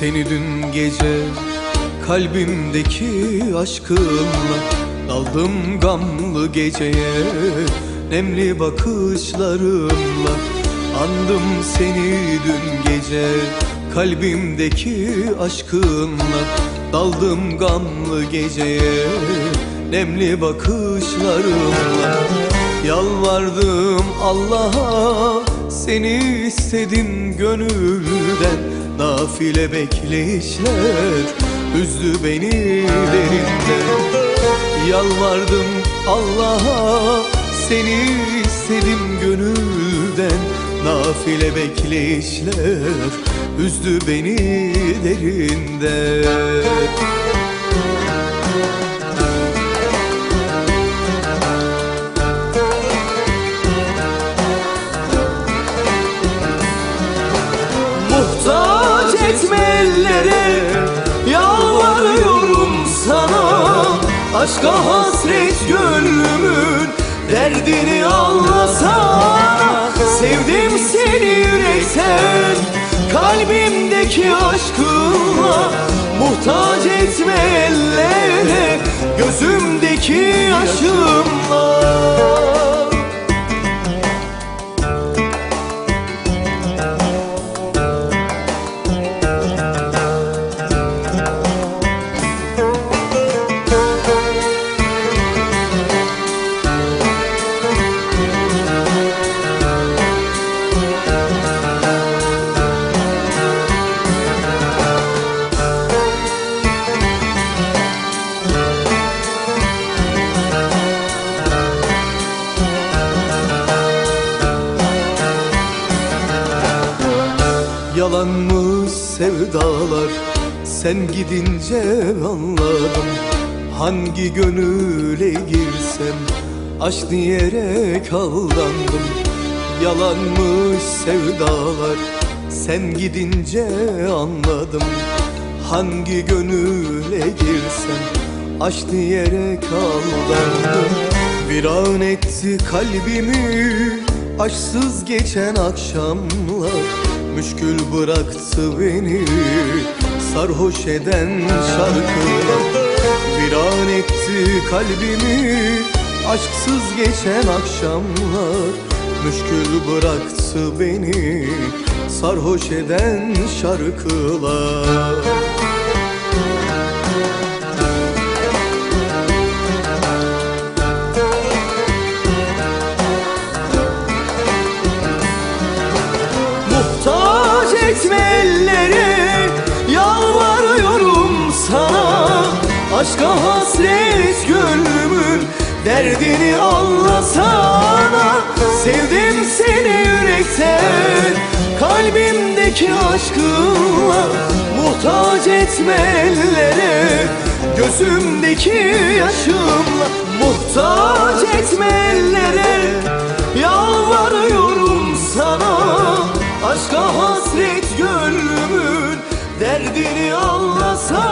seni dün gece Kalbimdeki aşkımla Daldım gamlı geceye. Nemli bakışlarımla Andım seni dün gece Kalbimdeki aşkınla Daldım gamlı geceye. Nemli bakışlarımla Yalvardım Allah'a Seni istedim gönülden Nafile bekleyişler Üzdü beni derinden Yalvardım Allah'a Seni istedim gönülden. Nafile bekleyişler Üzdü beni derinden Aşka hasret gönlümün Derdini anlasana Sevdim seni yürekten. Kalbimdeki aşkınla Muhtaç etme ellere Gözümdeki yaşımla Yalanmış sevdalar Sen gidince anladım Hangi gönüle girsem Aşk diyerek aldandım. Yalanmış sevdalar Sen gidince anladım. Hangi gönüle girsem Aşk diyerek aldandım. Viran etti kalbimi Aşksız geçen akşamlar Müşkül bıraktı beni. Sarhoş eden şarkılar Viran etti kalbimi. Aşksız geçen akşamlar Müşkül bıraktı beni. Sarhoş eden şarkılar etme ellere Yalvarıyorum sana. Aşka hasret gönlümün Derdini anlasana. Sevdim seni yürekten Kalbimdeki aşkınla Muhtaç etme ellere Gözümdeki yaşımla Muhtaç etme Derdini anlasana